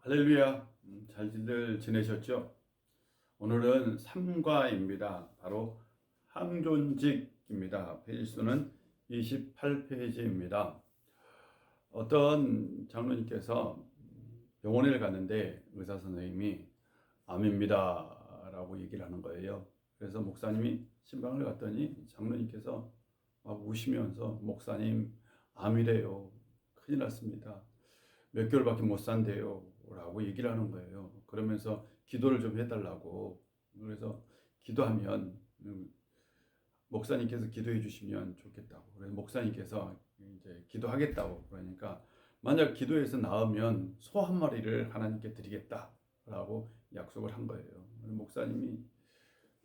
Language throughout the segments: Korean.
할렐루야. 음, 잘들 지내셨죠? 오늘은 3과입니다. 바로 항존직입니다. 페이지 수는 28페이지입니다. 어떤 장로님께서 병원에 갔는데 의사 선생님이 암입니다. 라고 얘기를 하는 거예요. 그래서 목사님이 신방을 갔더니 장로님께서 막 우시면서 목사님 암이래요. 큰일 났습니다. 몇 개월밖에 못 산대요. 라고 얘기를 하는 거예요. 그러면서 기도를 좀 해달라고. 그래서 기도하면 음, 목사님께서 기도해 주시면 좋겠다고. 그래서 목사님께서 이제 기도하겠다고. 그러니까 만약 기도해서 나으면 소 한 마리를 하나님께 드리겠다라고 약속을 한 거예요. 목사님이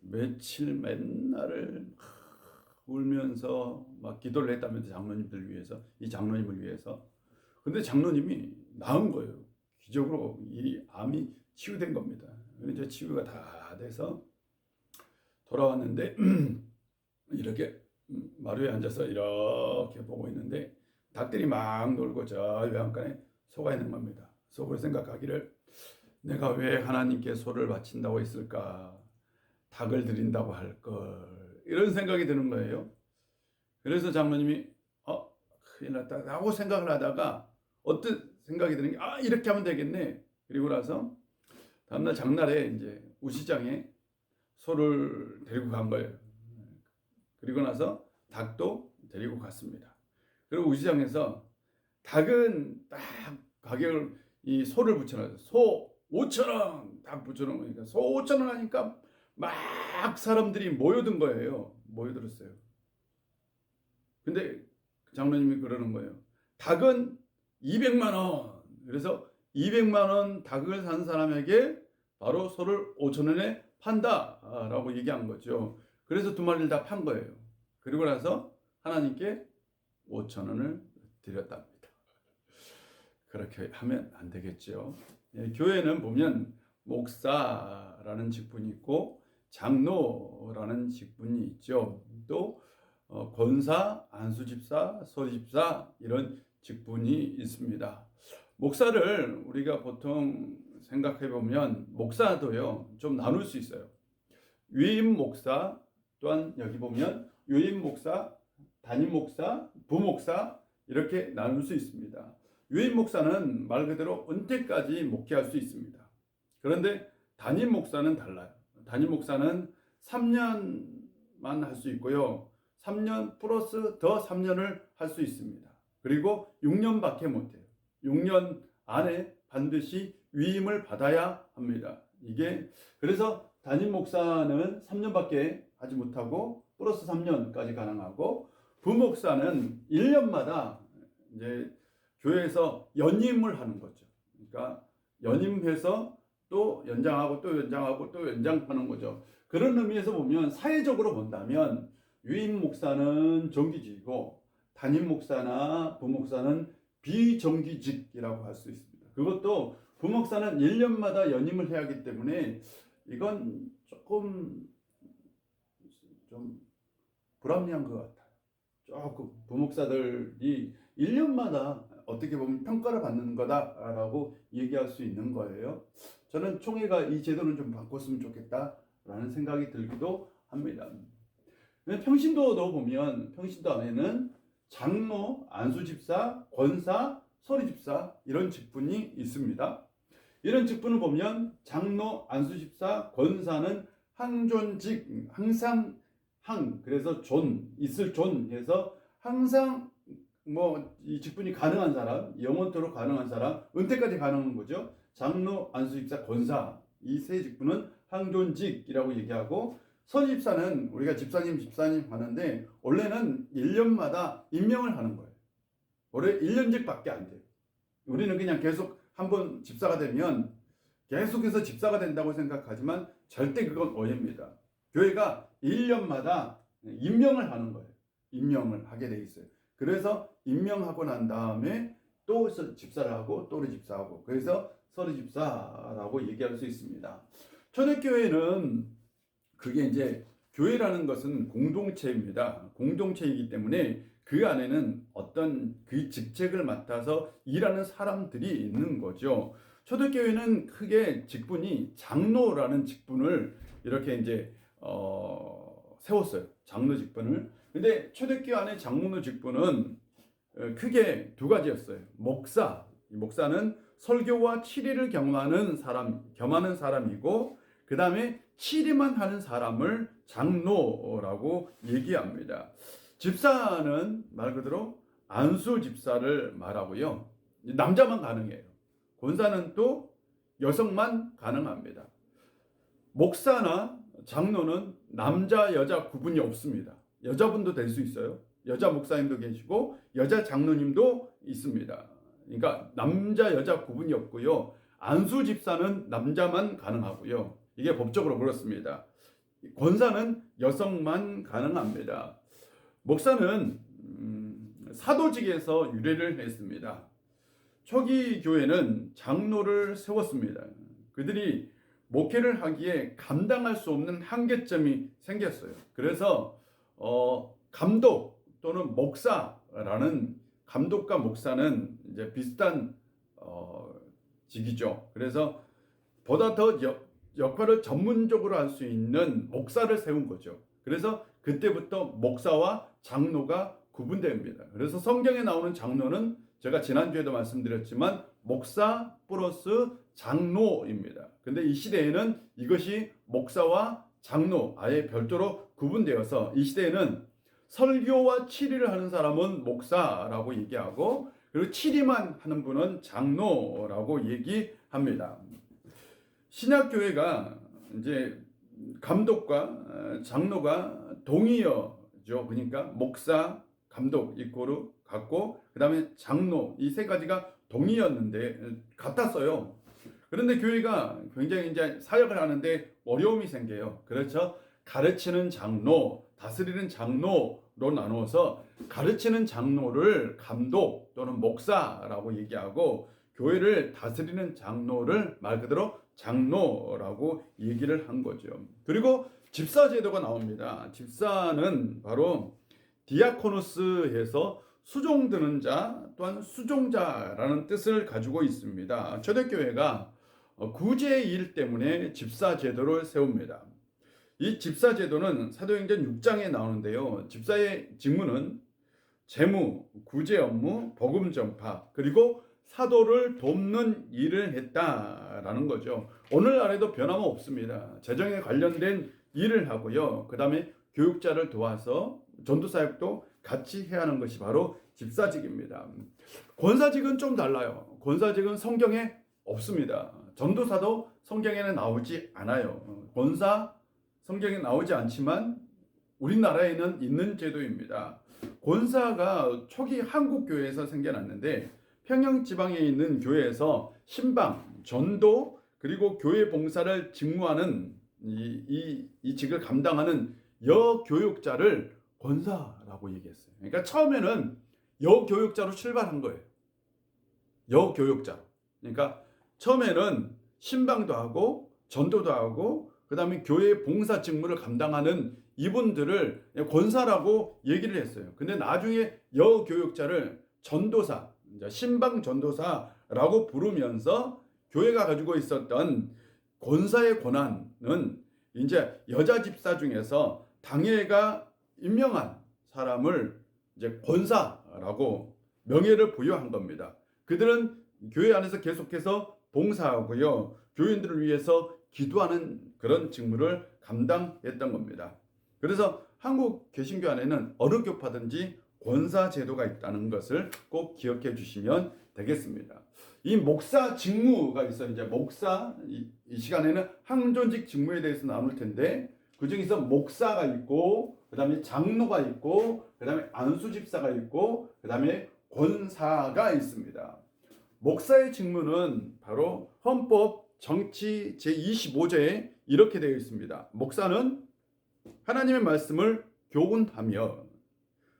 며칠 맨날을 울면서 막 기도를 했다면서 장로님들 위해서 이 장로님을 위해서 근데 장로님이 나은 거예요. 기적으로 이 암이 치유된 겁니다. 이제 치유가 다 돼서 돌아왔는데 이렇게 마루에 앉아서 이렇게 보고 있는데 닭들이 막 놀고 저 외양간에 소가 있는 겁니다. 속으로 생각하기를 내가 왜 하나님께 소를 바친다고 했을까? 닭을 드린다고 할 걸. 이런 생각이 드는 거예요. 그래서 장로님이 어 큰일 났다 라고 생각을 하다가 어떤 생각이 드는 게 아 이렇게 하면 되겠네. 그리고 나서 다음날 장날에 이제 우시장에 소를 데리고 간 거예요. 그리고 나서 닭도 데리고 갔습니다. 그리고 우시장에서 닭은 딱 가격을 이 소를 붙여놨어요. 소 5천 원, 닭 붙여놓은 거니까 소 5천 원 하니까 막 사람들이 모여든 거예요. 모여들었어요. 근데 장로님이 그러는 거예요. 닭은 200만 원. 그래서 200만 원 닭을 산 사람에게 바로 소를 5천 원에 판다라고 얘기한 거죠. 그래서 두 마리를 다 판 거예요. 그리고 나서 하나님께 5천 원을 드렸답니다. 그렇게 하면 안 되겠죠. 예, 교회는 보면 목사라는 직분이 있고 장로라는 직분이 있죠. 또 어, 권사, 안수집사, 서집사 이런 직분이 있습니다. 목사를 우리가 보통 생각해 보면 목사도요 좀 나눌 수 있어요. 위임 목사 또한 여기 보면 유임 목사, 담임 목사, 부목사 이렇게 나눌 수 있습니다. 유임 목사는 말 그대로 은퇴까지 목회할 수 있습니다. 그런데 담임 목사는 달라요. 담임 목사는 3년만 할 수 있고요. 3년 플러스 더 3년을 할 수 있습니다. 그리고 6년밖에 못해요. 6년 안에 반드시 위임을 받아야 합니다. 이게 그래서 담임 목사는 3년밖에 하지 못하고 플러스 3년까지 가능하고 부목사는 1년마다 이제 교회에서 연임을 하는 거죠. 그러니까 연임해서 또 연장하고 또 연장하고 또 연장하는 거죠. 그런 의미에서 보면 사회적으로 본다면 유임 목사는 정기직이고 담임 목사나 부목사는 비정기직이라고 할 수 있습니다. 그것도 부목사는 1년마다 연임을 해야 하기 때문에 이건 조금 좀 불합리한 것 같아요. 조금 부목사들이 1년마다 어떻게 보면 평가를 받는 거다라고 얘기할 수 있는 거예요. 저는 총회가 이 제도를 좀 바꿨으면 좋겠다라는 생각이 들기도 합니다. 평신도 넣어보면 평신도 안에는 장로, 안수집사, 권사, 서리집사 이런 직분이 있습니다. 이런 직분을 보면 장로, 안수집사, 권사는 항존직, 항상 항 그래서 존 있을 존 해서 항상 뭐 이 직분이 가능한 사람, 영원토록 가능한 사람, 은퇴까지 가능한 거죠. 장로, 안수집사, 권사 이 세 직분은 항존직이라고 얘기하고 서집사는 우리가 집사님, 집사님 하는데 원래는 1년마다 임명을 하는 거예요. 올해 1년직밖에 안 돼요. 우리는 그냥 계속 한번 집사가 되면 계속해서 집사가 된다고 생각하지만 절대 그건 오해입니다. 교회가 1년마다 임명을 하는 거예요. 임명을 하게 돼 있어요. 그래서 임명하고 난 다음에 또 집사를 하고 또래 집사하고 그래서 서리 집사라고 얘기할 수 있습니다. 초대교회는 그게 이제 교회라는 것은 공동체입니다. 공동체이기 때문에 그 안에는 어떤 그 직책을 맡아서 일하는 사람들이 있는 거죠. 초대교회는 크게 직분이 장로라는 직분을 이렇게 이제 어, 세웠어요. 장로 직분을. 근데 초대교회 안에 장로 직분은 어, 크게 두 가지였어요. 목사. 이 목사는 설교와 치리를 경험하는 사람, 겸하는 사람이고, 그 다음에 치리만 하는 사람을 장로라고 얘기합니다. 집사는 말 그대로 안수 집사를 말하고요. 남자만 가능해요. 권사는 또 여성만 가능합니다. 목사나 장로는 남자 여자 구분이 없습니다. 여자분도 될 수 있어요. 여자 목사님도 계시고 여자 장로님도 있습니다. 그러니까 남자 여자 구분이 없고요. 안수 집사는 남자만 가능하고요. 이게 법적으로 그렇습니다. 권사는 여성만 가능합니다. 목사는 음, 사도직에서 유래를 했습니다. 초기 교회는 장로를 세웠습니다. 그들이 목회를 하기에 감당할 수 없는 한계점이 생겼어요. 그래서 어, 감독 또는 목사라는 감독과 목사는 이제 비슷한 어, 직이죠. 그래서 보다 더 역, 역할을 전문적으로 할 수 있는 목사를 세운 거죠. 그래서 그때부터 목사와 장로가 구분됩니다. 그래서 성경에 나오는 장로는 제가 지난주에도 말씀드렸지만 목사 플러스 장로입니다. 근데 이 시대에는 이것이 목사와 장로 아예 별도로 구분되어서 이 시대에는 설교와 치리를 하는 사람은 목사라고 얘기하고 그리고 치리만 하는 분은 장로라고 얘기합니다. 신약 교회가 이제 감독과 장로가 동의어죠. 그러니까 목사, 감독 이꼬르 같고 그다음에 장로 이 세 가지가 동의였는데 같았어요. 그런데 교회가 굉장히 이제 사역을 하는데 어려움이 생겨요. 그렇죠? 가르치는 장로, 다스리는 장로로 나누어서 가르치는 장로를 감독 또는 목사라고 얘기하고 교회를 다스리는 장로를 말 그대로 장로라고 얘기를 한 거죠. 그리고 집사 제도가 나옵니다. 집사는 바로 디아코노스에서 수종드는 자 또한 수종자라는 뜻을 가지고 있습니다. 초대교회가 구제의 일 때문에 집사 제도를 세웁니다. 이 집사 제도는 사도행전 6장에 나오는데요. 집사의 직무는 재무, 구제 업무, 복음 전파, 그리고 사도를 돕는 일을 했다라는 거죠. 오늘날에도 변함없습니다. 재정에 관련된 일을 하고요. 그 다음에 교육자를 도와서 전도 사역도 같이 해야 하는 것이 바로 집사직입니다. 권사직은 좀 달라요. 권사직은 성경에 없습니다. 전도사도 성경에는 나오지 않아요. 권사 성경에 나오지 않지만 우리나라에는 있는 제도입니다. 권사가 초기 한국 교회에서 생겨났는데 평양 지방에 있는 교회에서 신방, 전도 그리고 교회 봉사를 직무하는 이, 이, 이 직을 감당하는 여교육자를 권사라고 얘기했어요. 그러니까 처음에는 여교육자로 출발한 거예요. 여교육자. 그러니까 처음에는 신방도 하고 전도도 하고 그다음에 교회 봉사 직무를 감당하는 이분들을 권사라고 얘기를 했어요. 근데 나중에 여교육자를 전도사, 신방 전도사라고 부르면서 교회가 가지고 있었던 권사의 권한은 이제 여자 집사 중에서 당회가 임명한 사람을 이제 권사라고 명예를 부여한 겁니다. 그들은 교회 안에서 계속해서 봉사하고요. 교인들을 위해서 기도하는 그런 직무를 감당했던 겁니다. 그래서 한국 개신교 안에는 어느 교파든지 권사 제도가 있다는 것을 꼭 기억해 주시면 되겠습니다. 이 목사 직무가 있어요. 이제 목사 이, 이 시간에는 항존직 직무에 대해서 나눌 텐데 그 중에서 목사가 있고 그 다음에 장로가 있고 그 다음에 안수 집사가 있고 그 다음에 권사가 있습니다. 목사의 직무는 바로 헌법 정치 제25조에 이렇게 되어 있습니다. 목사는 하나님의 말씀을 교훈하며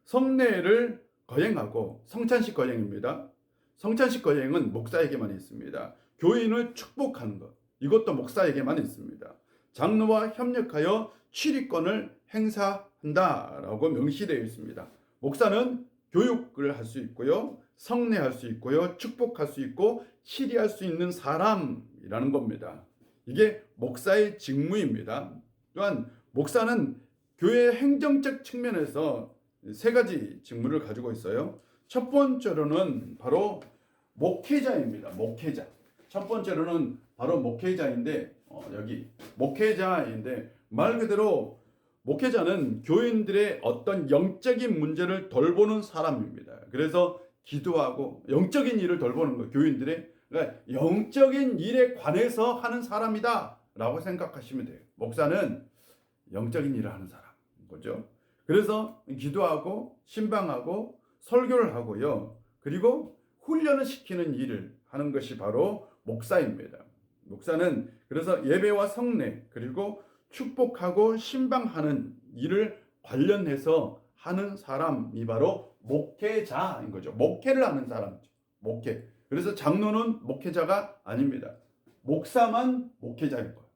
성례를 거행하고 성찬식 거행입니다. 성찬식 거행은 목사에게만 있습니다. 교인을 축복하는 것 이것도 목사에게만 있습니다. 장로와 협력하여 취리권을 행사한다라고 명시되어 있습니다. 목사는 교육을 할 수 있고요. 성례할 수 있고요. 축복할 수 있고 치리할 수 있는 사람이라는 겁니다. 이게 목사의 직무입니다. 또한 목사는 교회 행정적 측면에서 세 가지 직무를 가지고 있어요. 첫 번째로는 바로 목회자입니다. 목회자. 첫 번째로는 바로 목회자인데 어, 여기 목회자인데 말 그대로 목회자는 교인들의 어떤 영적인 문제를 돌보는 사람입니다. 그래서 기도하고 영적인 일을 돌보는 거예요. 교인들의 그러니까 영적인 일에 관해서 하는 사람이다라고 생각하시면 돼요. 목사는 영적인 일을 하는 사람 거죠. 그래서 기도하고 신방하고 설교를 하고요. 그리고 훈련을 시키는 일을 하는 것이 바로 목사입니다. 목사는 그래서 예배와 성례 그리고 축복하고 신방하는 일을 관련해서 하는 사람이 바로 목회자인 거죠. 목회를 하는 사람이죠. 목회. 그래서 장로는 목회자가 아닙니다. 목사만 목회자인 거예요.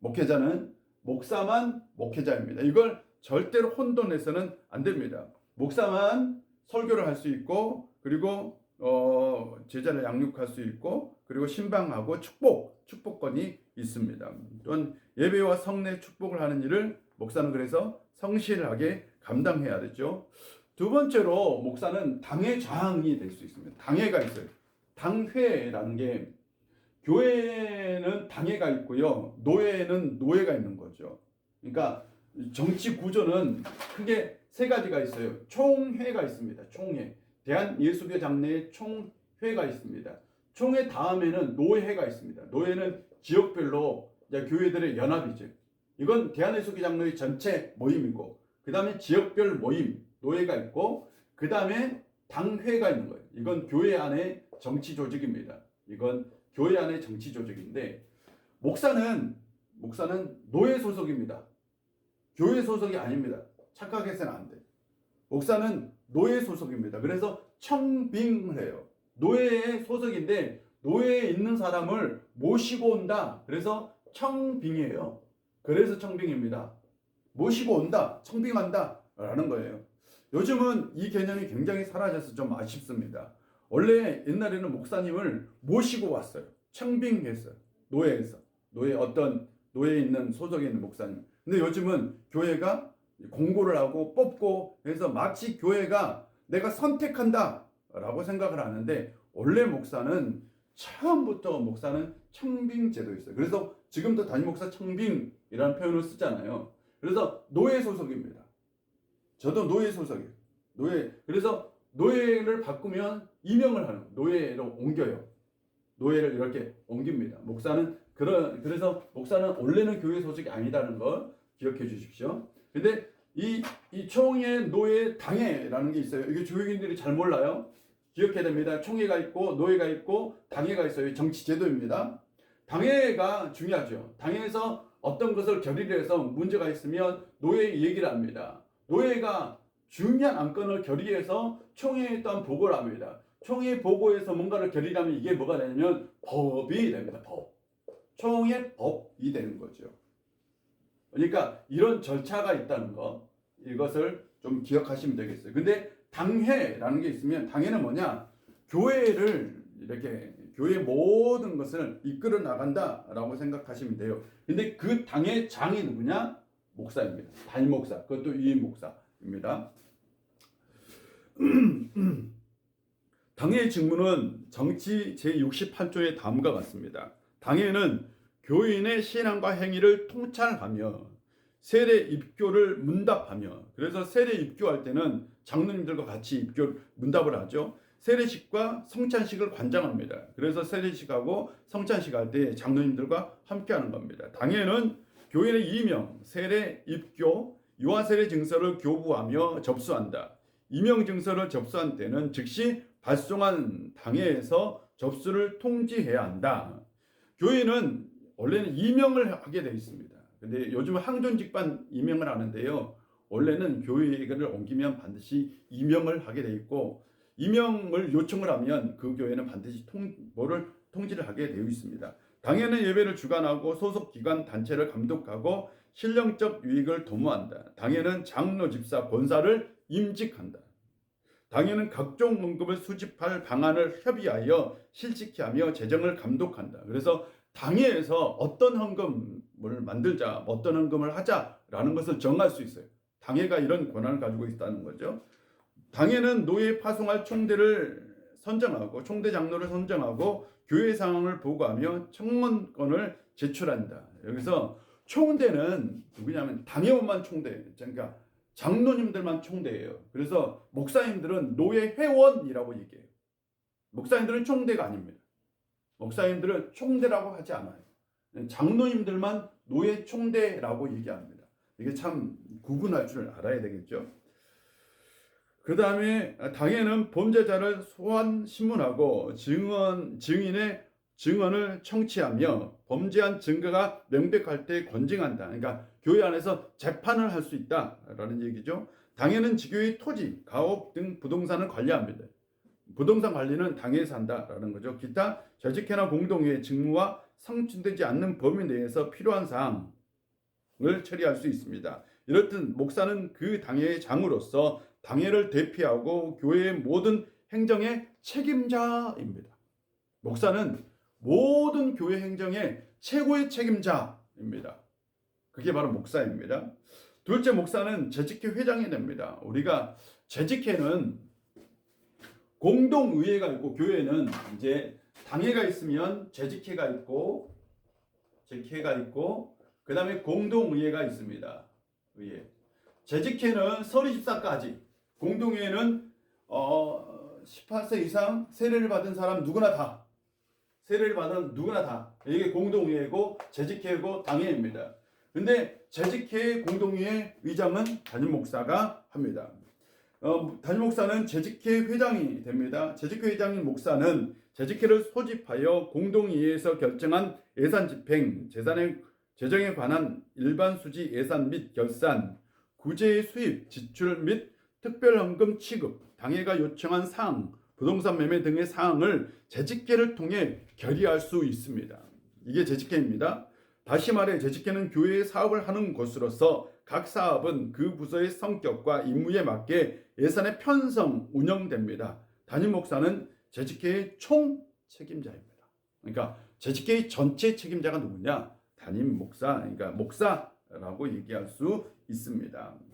목회자는 목사만 목회자입니다. 이걸 절대로 혼돈해서는 안 됩니다. 목사만 설교를 할 수 있고 그리고 어, 제자를 양육할 수 있고 그리고 신방하고 축복 축복권이 있습니다. 또한 예배와 성례 축복을 하는 일을 목사는 그래서 성실하게 감당해야 되죠. 두 번째로 목사는 당회장이 될 수 있습니다. 당회가 있어요. 당회라는 게 교회는 당회가 있고요. 노예는 노예가 있는 거죠. 그러니까 정치 구조는 크게 세 가지가 있어요. 총회가 있습니다. 총회. 대한 예수교 장례의 총회가 있습니다. 총회 다음에는 노회가 있습니다. 노회는 지역별로 교회들의 연합이죠. 이건 대한예수교 장로의 전체 모임이고, 그 다음에 지역별 모임, 노회가 있고, 그 다음에 당회가 있는 거예요. 이건 교회 안에 정치 조직입니다. 이건 교회 안의 정치 조직인데, 목사는, 목사는 노예 소속입니다. 교회 소속이 아닙니다. 착각해서는 안 돼. 목사는 노예 소속입니다. 그래서 청빙을 해요. 노예의 소속인데 노예에 있는 사람을 모시고 온다. 그래서 청빙이에요. 그래서 청빙입니다. 모시고 온다. 청빙한다. 라는 거예요. 요즘은 이 개념이 굉장히 사라져서 좀 아쉽습니다. 원래 옛날에는 목사님을 모시고 왔어요. 청빙했어요. 노예에서. 노예 어떤 노예에 있는 소속에 있는 목사님. 근데 요즘은 교회가 공고를 하고 뽑고 해서 마치 교회가 내가 선택한다 라고 생각을 하는데 원래 목사는 처음부터 목사는 청빙 제도에 있어요. 그래서 지금도 담임 목사 청빙이라는 표현을 쓰잖아요. 그래서 노예 소속입니다. 저도 노예 소속이에요. 노예. 그래서 노예를 바꾸면 임명을 하는 노예로 옮겨요. 노예를 이렇게 옮깁니다. 목사는 그런 그래서 목사는 원래는 교회 소속이 아니다는 걸 기억해 주십시오. 근데 이, 이 총회, 노예, 당회라는 게 있어요. 이게 조용인들이 잘 몰라요. 기억해야 됩니다. 총회가 있고, 노예가 있고, 당회가 있어요. 정치 제도입니다. 당회가 중요하죠. 당회에서 어떤 것을 결의해서 문제가 있으면 노예 얘기를 합니다. 노예가 중요한 안건을 결의해서 총회에 또한 보고를 합니다. 총회 보고에서 뭔가를 결의하면 이게 뭐가 되냐면 법이 됩니다. 법. 총회 법이 되는 거죠. 그러니까 이런 절차가 있다는 거 이것을 좀 기억하시면 되겠어요. 근데 당회라는 게 있으면 당회는 뭐냐? 교회를 이렇게 교회 모든 것을 이끌어 나간다라고 생각하시면 돼요. 근데 그 당의 장이 누구냐? 목사입니다. 담임 목사. 그것도 유임 목사입니다. 당의 직무는 정치 제68조의 다음과 같습니다. 당회는 교인의 신앙과 행위를 통찰하며 세례 입교를 문답하며 그래서 세례 입교할 때는 장로님들과 같이 입교 문답을 하죠. 세례식과 성찬식을 관장합니다. 그래서 세례식하고 성찬식 할 때 장로님들과 함께 하는 겁니다. 당회는 교인의 이명, 세례 입교, 유아세례 증서를 교부하며 접수한다. 이명 증서를 접수한 때는 즉시 발송한 당회에서 접수를 통지해야 한다. 교인은 원래는 이명을 하게 되어 있습니다. 근데 요즘은 항존 직반 이명을 하는데요. 원래는 교회를 옮기면 반드시 이명을 하게 돼 있고 이명을 요청을 하면 그 교회는 반드시 통 뭐를 통지를 하게 되어 있습니다. 당회는 예배를 주관하고 소속 기관 단체를 감독하고 신령적 유익을 도모한다. 당회는 장로 집사 본사를 임직한다. 당회는 각종 언급을 수집할 방안을 협의하여 실직히 하며 재정을 감독한다. 그래서 당회에서 어떤 헌금을 만들자, 어떤 헌금을 하자라는 것을 정할 수 있어요. 당회가 이런 권한을 가지고 있다는 거죠. 당회는 노예 파송할 총대를 선정하고 총대 장로를 선정하고 교회 상황을 보고하며 청원권을 제출한다. 여기서 총대는 누구냐면 당회원만 총대. 그러니까 장로님들만 총대예요. 그래서 목사님들은 노예 회원이라고 얘기해요. 목사님들은 총대가 아닙니다. 목사님들은 총대라고 하지 않아요. 장로님들만 노예 총대라고 얘기합니다. 이게 참 구분할 줄 알아야 되겠죠. 그 다음에 당에는 범죄자를 소환 신문하고 증언 증인의 증언을 청취하며 범죄한 증거가 명백할 때 권징한다. 그러니까 교회 안에서 재판을 할 수 있다라는 얘기죠. 당에는 지교의 토지, 가옥 등 부동산을 관리합니다. 부동산 관리는 당에서 한다라는 거죠. 기타 재직회나 공동회 직무와 상충되지 않는 범위 내에서 필요한 사항을 처리할 수 있습니다. 이렇듯 목사는 그 당회의 장으로서 당회를 대표하고 교회의 모든 행정의 책임자입니다. 목사는 모든 교회 행정의 최고의 책임자입니다. 그게 바로 목사입니다. 둘째 목사는 재직회 회장이 됩니다. 우리가 재직회는 공동의회가 있고 교회는 이제 당회가 있으면 재직회가 있고 재직회가 있고 그 다음에 공동의회가 있습니다. 의회. 재직회는 서리 집사까지 공동회는 어 18세 이상 세례를 받은 사람 누구나 다 세례를 받은 누구나 다 이게 공동회고 재직회고 당회입니다. 근데 재직회 공동회 의장은 담임 목사가 합니다. 어, 담임 목사는 재직회 회장이 됩니다. 재직회 회장인 목사는 재직회를 소집하여 공동회에서 결정한 예산 집행, 재산의 재정에 관한 일반 수지 예산 및 결산, 구제의 수입, 지출 및 특별헌금 취급, 당회가 요청한 사항, 부동산 매매 등의 사항을 재직회를 통해 결의할 수 있습니다. 이게 재직회입니다. 다시 말해 재직회는 교회의 사업을 하는 곳으로서 각 사업은 그 부서의 성격과 임무에 맞게 예산의 편성 운영됩니다. 담임 목사는 재직회의 총 책임자입니다. 그러니까 재직회의 전체 책임자가 누구냐? 담임 목사, 그러니까 목사라고 얘기할 수 있습니다.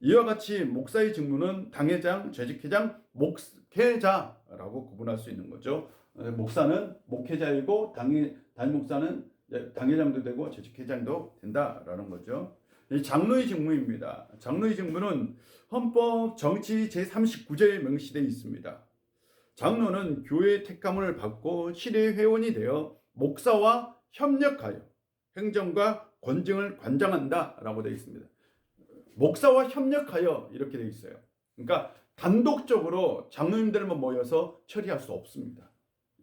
이와 같이 목사의 직무는 당회장, 재직회장, 목회자라고 구분할 수 있는 거죠. 목사는 목회자이고 당회 담임 목사는 당회장도 되고 재직회장도 된다라는 거죠. 장로의 직무입니다. 장로의 직무는 헌법 정치 제39조에 명시되어 있습니다. 장로는 교회 택감을 받고 실의 회원이 되어 목사와 협력하여 행정과 권증을 관장한다라고 되어 있습니다. 목사와 협력하여 이렇게 되어 있어요. 그러니까 단독적으로 장로님들만 모여서 처리할 수 없습니다.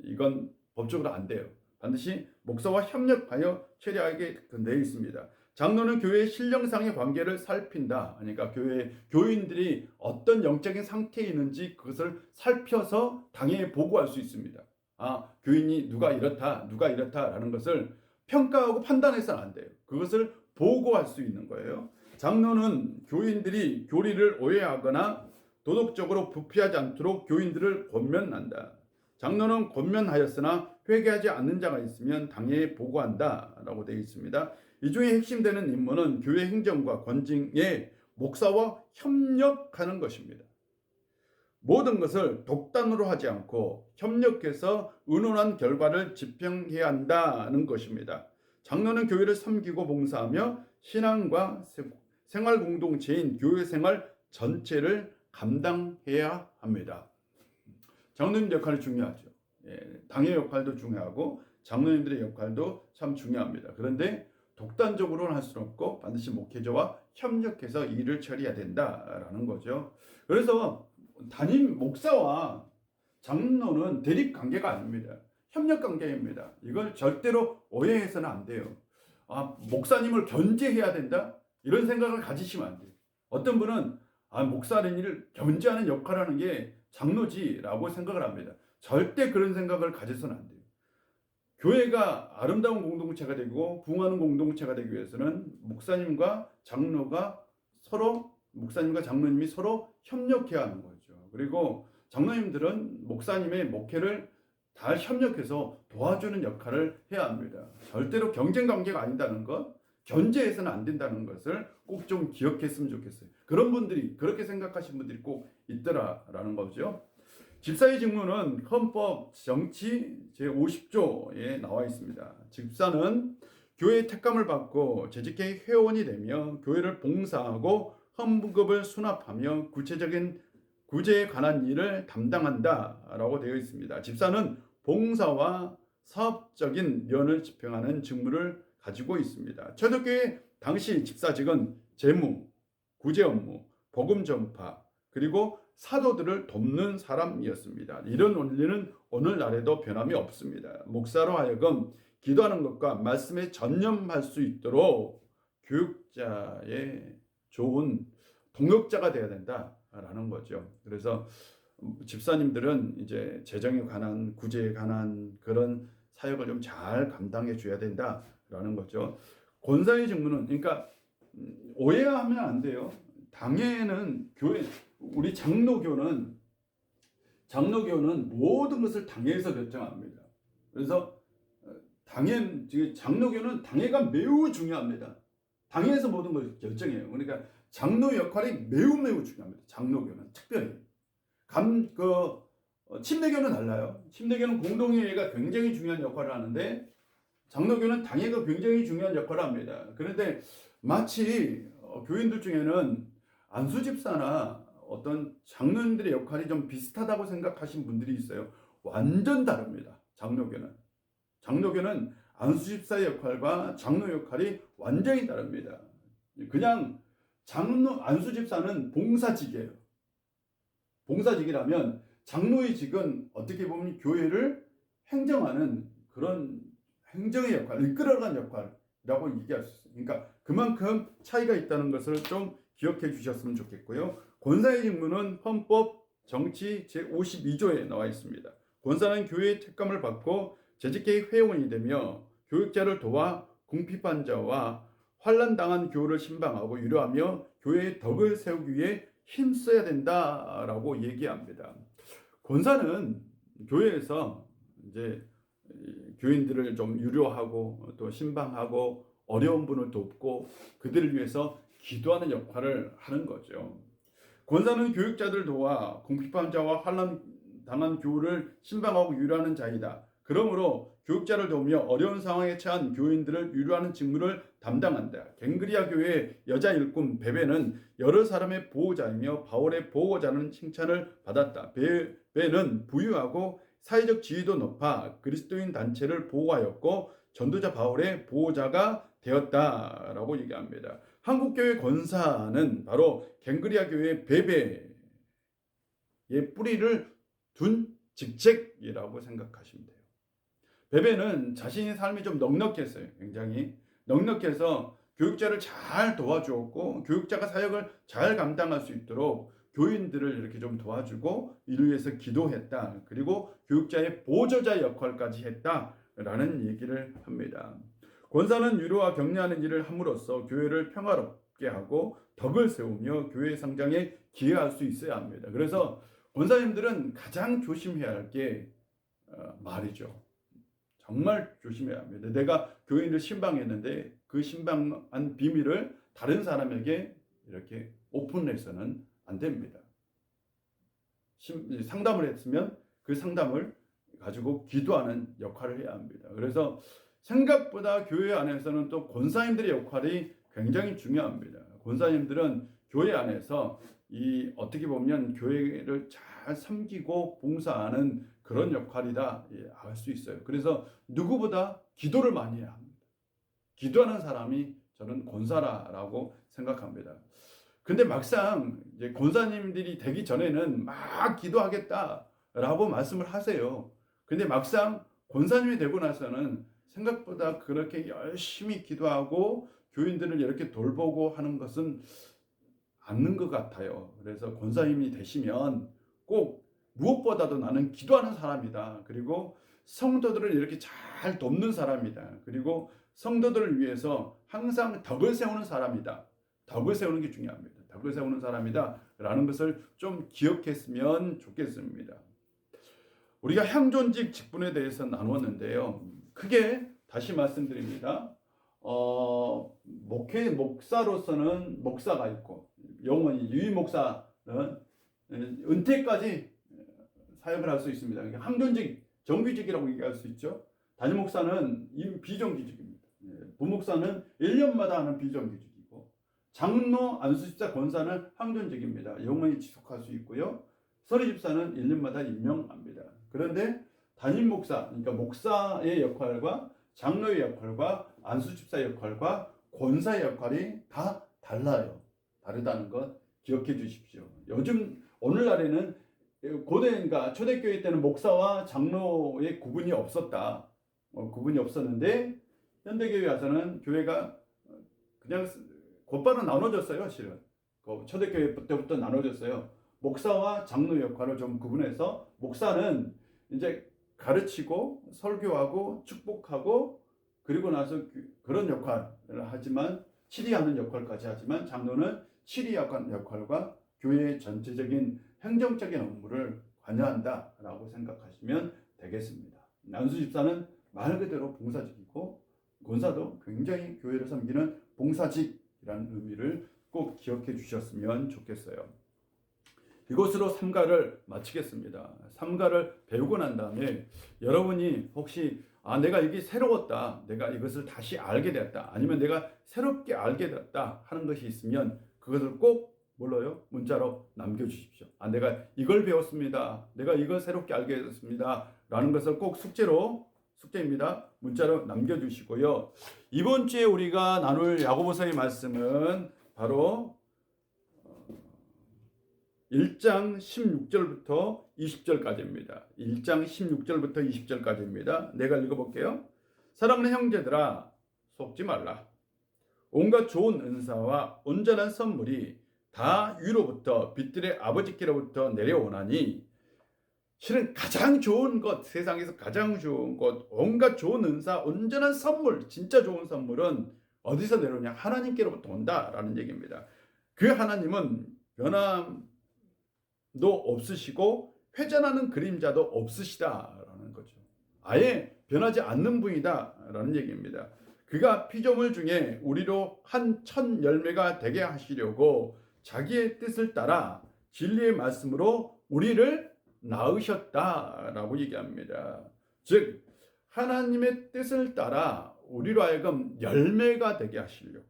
이건 법적으로 안 돼요. 반드시 목사와 협력하여 처리하게 되어 있습니다. 장로는 교회의 신령상의 관계를 살핀다. 그러니까 교회 교인들이 어떤 영적인 상태에 있는지 그것을 살펴서 당에 보고할 수 있습니다. 아, 교인이 누가 이렇다, 누가 이렇다라는 것을 평가하고 판단해서는 안 돼요. 그것을 보고할 수 있는 거예요. 장로는 교인들이 교리를 오해하거나 도덕적으로 부패하지 않도록 교인들을 권면한다. 장로는 권면하였으나 회개하지 않는 자가 있으면 당회에 보고한다라고 되어 있습니다. 이 중에 핵심되는 임무는 교회 행정과 권징의 목사와 협력하는 것입니다. 모든 것을 독단으로 하지 않고 협력해서 의논한 결과를 집행해야 한다는 것입니다. 장로는 교회를 섬기고 봉사하며 신앙과 생활 공동체인 교회 생활 전체를 감당해야 합니다. 장로님 역할이 중요하죠. 예, 당의 역할도 중요하고 장로님들의 역할도 참 중요합니다. 그런데 독단적으로는 할 수는 없고 반드시 목회자와 협력해서 일을 처리해야 된다라는 거죠. 그래서 담임 목사와 장로는 대립 관계가 아닙니다. 협력 관계입니다. 이걸 절대로 오해해서는 안 돼요. 아, 목사님을 견제해야 된다? 이런 생각을 가지시면 안 돼요. 어떤 분은 아, 목사는 일을 견제하는 역할을 하는 게 장로지라고 생각을 합니다. 절대 그런 생각을 가져서는 안 돼요. 교회가 아름다운 공동체가 되고 부흥하는 공동체가 되기 위해서는 목사님과 장로가 서로 목사님과 장로님이 서로 협력해야 하는 거죠. 그리고 장로님들은 목사님의 목회를 잘 협력해서 도와주는 역할을 해야 합니다. 절대로 경쟁 관계가 아니다는 것, 견제해서는 안 된다는 것을 꼭 좀 기억했으면 좋겠어요. 그런 분들이 그렇게 생각하시는 분들이 꼭 있더라라는 거죠. 집사의 직무는 헌법 정치 제50조에 나와 있습니다. 집사는 교회 택감을 받고 재직회의 회원이 되며 교회를 봉사하고 헌금을 수납하며 구체적인 구제에 관한 일을 담당한다라고 되어 있습니다. 집사는 봉사와 사업적인 면을 집행하는 직무를 가지고 있습니다. 초대교회 당시 집사직은 재무, 구제 업무, 복음 전파, 그리고 사도들을 돕는 사람이었습니다. 이런 원리는 오늘날에도 변함이 없습니다. 목사로 하여금 기도하는 것과 말씀에 전념할 수 있도록 교육자의 좋은 동역자가 되어야 된다라는 거죠. 그래서 집사님들은 이제 재정에 관한 구제에 관한 그런 사역을 좀 잘 감당해 줘야 된다 라는 거죠. 권사의 직무는 그러니까 음, 오해하면 안 돼요. 당회는 교회 우리 장로교는 장로교는 모든 것을 당회에서 결정합니다. 그래서 어, 당회 장로교는 당회가 매우 중요합니다. 당회에서 모든 걸 결정해요. 그러니까 장로 역할이 매우 매우 중요합니다. 장로교는 특별히 감그 어, 침례교는 달라요. 침례교는 공동회의가 굉장히 중요한 역할을 하는데 장로교는 당회가 굉장히 중요한 역할을 합니다. 그런데 마치 어, 교인들 중에는 안수 집사나 어떤 장로님들의 역할이 좀 비슷하다고 생각하신 분들이 있어요. 완전 다릅니다. 장로교는. 장로교는 안수 집사의 역할과 장로 역할이 완전히 다릅니다. 그냥 장로 안수 집사는 봉사직이에요. 봉사직이라면 장로의 직은 어떻게 보면 교회를 행정하는 그런 행정의 역할, 이끌어가는 역할이라고 얘기할 수 있어요. 그러니까 그만큼 차이가 있다는 것을 좀 기억해 주셨으면 좋겠고요. 권사의 직무는 헌법 정치 제52조에 나와 있습니다. 권사는 교회의 택감을 받고 재직회의 회원이 되며 교육자를 도와 궁핍한 자와 환란 당한 교우를 신방하고 유료하며 교회의 덕을 세우기 위해 힘써야 된다라고 얘기합니다. 권사는 교회에서 이제 교인들을 좀 유료하고 또 신방하고 어려운 분을 돕고 그들을 위해서 기도하는 역할을 하는 거죠. 권사는 교육자들 도와 궁핍한 자와 환란 당한 교우를 신방하고 유료하는 자이다. 그러므로 교육자를 도우며 어려운 상황에 처한 교인들을 유료하는 직무를 담당한다. 갱그리아 교회 여자 일꾼 베베는 여러 사람의 보호자이며 바울의 보호자는 칭찬을 받았다. 베베는 부유하고 사회적 지위도 높아 그리스도인 단체를 보호하였고 전도자 바울의 보호자가 되었다라고 얘기합니다. 한국교회 권사는 바로 갱그리아 교회 베베의 뿌리를 둔 직책이라고 생각하시면 돼요. 베베는 자신의 삶이 좀 넉넉했어요. 굉장히 넉넉해서 교육자를 잘 도와주었고 교육자가 사역을 잘 감당할 수 있도록 교인들을 이렇게 좀 도와주고 이를 위해서 기도했다. 그리고 교육자의 보조자 역할까지 했다라는 얘기를 합니다. 권사는 유로와 격려하는 일을 함으로써 교회를 평화롭게 하고 덕을 세우며 교회 성장에 기여할 수 있어야 합니다. 그래서 권사님들은 가장 조심해야 할게 어, 말이죠. 정말 조심해야 합니다. 내가 교인을 신방했는데 그 신방한 비밀을 다른 사람에게 이렇게 오픈해서는 안 됩니다. 상담을 했으면 그 상담을 가지고 기도하는 역할을 해야 합니다. 그래서 생각보다 교회 안에서는 또 권사님들의 역할이 굉장히 중요합니다. 권사님들은 교회 안에서 이 어떻게 보면 교회를 잘 섬기고 봉사하는 그런 역할이다 예, 할수 있어요. 그래서 누구보다 기도를 많이 해야 합니다. 기도하는 사람이 저는 권사라라고 생각합니다. 근데 막상 이제 권사님들이 되기 전에는 막 기도하겠다라고 말씀을 하세요. 근데 막상 권사님이 되고 나서는 생각보다 그렇게 열심히 기도하고 교인들을 이렇게 돌보고 하는 것은 않는 것 같아요. 그래서 권사님이 되시면 꼭 무엇보다도 나는 기도하는 사람이다. 그리고 성도들을 이렇게 잘 돕는 사람이다. 그리고 성도들을 위해서 항상 덕을 세우는 사람이다. 덕을 세우는 게 중요합니다. 덕을 세우는 사람이다. 라는 것을 좀 기억했으면 좋겠습니다. 우리가 향존직 직분에 대해서 나누었는데요. 크게 다시 말씀드립니다. 어, 목회 목사로서는 목사가 있고 영원히 유위 목사는 은퇴까지 사역을 할 수 있습니다. 그러니까 항존직 정규직이라고 얘기할 수 있죠. 단임 목사는 이 비정규직입니다. 예, 부목사는 1년마다 하는 비정규직이고 장로 안수집사 권사는 항존직입니다. 영원히 지속할 수 있고요. 서리 집사는 1년마다 임명합니다. 그런데 단임 목사, 그러니까 목사의 역할과 장로의 역할과 안수집사 역할과 권사의 역할이 다 달라요. 다르다는 것 기억해 주십시오. 요즘 오늘날에는 고대인가 초대교회 때는 목사와 장로의 구분이 없었다. 어, 구분이 없었는데 현대교회 와서는 교회가 그냥 곧바로 나눠졌어요. 실은 그 초대교회 때부터 나눠졌어요. 목사와 장로 역할을 좀 구분해서 목사는 이제 가르치고 설교하고 축복하고 그리고 나서 그- 그런 역할을 하지만 치리하는 역할까지 하지만 장로는 치리역할 역할과 교회의 전체적인 행정적인 업무를 관여한다라고 생각하시면 되겠습니다. 난수 집사는 말 그대로 봉사직이고 권사도 굉장히 교회를 섬기는 봉사직 이라는 의미를 꼭 기억해 주셨으면 좋겠어요. 이것으로 삼가를 마치겠습니다. 삼가를 배우고 난 다음에 여러분이 혹시 아 내가 이게 새로웠다, 내가 이것을 다시 알게 됐다, 아니면 내가 새롭게 알게 됐다 하는 것이 있으면 그것을 꼭 뭘로요? 문자로 남겨 주십시오. 아 내가 이걸 배웠습니다. 내가 이걸 새롭게 알게 됐습니다. 라는 것을 꼭 숙제로 숙제입니다. 문자로 남겨주시고요. 이번 주에 우리가 나눌 야고보서의 말씀은 바로 1장 16절부터 20절까지입니다. 1장 16절부터 20절까지입니다. 내가 읽어볼게요. 사랑하는 형제들아 속지 말라. 온갖 좋은 은사와 온전한 선물이 다 위로부터 빛들의 아버지께로부터 내려오나니 실은 가장 좋은 것 세상에서 가장 좋은 것 온갖 좋은 은사 온전한 선물 진짜 좋은 선물은 어디서 내려오냐 하나님께로부터 온다라는 얘기입니다. 그 하나님은 변함 도 없으시고 회전하는 그림자도 없으시다라는 거죠. 아예 변하지 않는 분이다라는 얘기입니다. 그가 피조물 중에 우리로 한 천 열매가 되게 하시려고 자기의 뜻을 따라 진리의 말씀으로 우리를 낳으셨다라고 얘기합니다. 즉 하나님의 뜻을 따라 우리로 하여금 열매가 되게 하시려고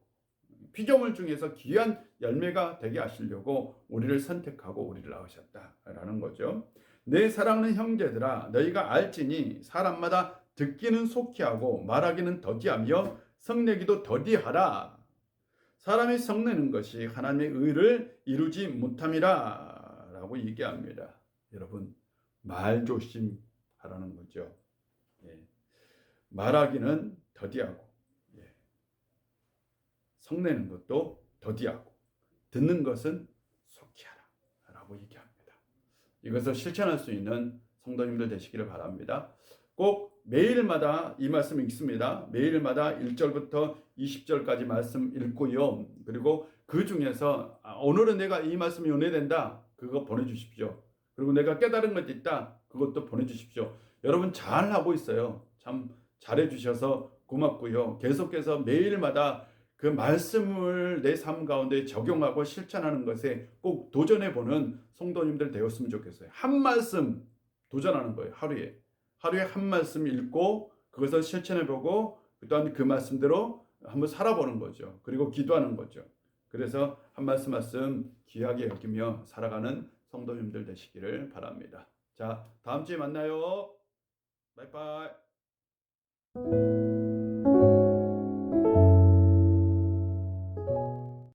피조물 중에서 귀한 열매가 되게 하시려고 우리를 선택하고 우리를 낳으셨다라는 거죠. 내 사랑하는 형제들아 너희가 알지니 사람마다 듣기는 속히 하고 말하기는 더디하며 성내기도 더디하라. 사람이 성내는 것이 하나님의 의를 이루지 못함이라 라고 얘기합니다. 여러분 말 조심하라는 거죠. 예. 말하기는 더디하고 예. 성내는 것도 더디하고 듣는 것은 속히 하라 라고 얘기합니다. 이것을 실천할 수 있는 성도님들 되시기를 바랍니다. 꼭 매일마다 이 말씀 읽습니다. 매일마다 1절부터 20절까지 말씀 읽고요. 그리고 그 중에서 아, 오늘은 내가 이 말씀이 연애된다. 그거 보내주십시오. 그리고 내가 깨달은 것 있다. 그것도 보내주십시오. 여러분 잘 하고 있어요. 참 잘해주셔서 고맙고요. 계속해서 매일마다 그 말씀을 내 삶 가운데 적용하고 실천하는 것에 꼭 도전해보는 성도님들 되었으면 좋겠어요. 한 말씀 도전하는 거예요. 하루에. 하루에 한 말씀 읽고 그것을 실천해보고 또한 그 말씀대로 한번 살아보는 거죠. 그리고 기도하는 거죠. 그래서 한 말씀 말씀 귀하게 여기며 살아가는 성도님들 되시기를 바랍니다. 자, 다음 주에 만나요. 바이바이.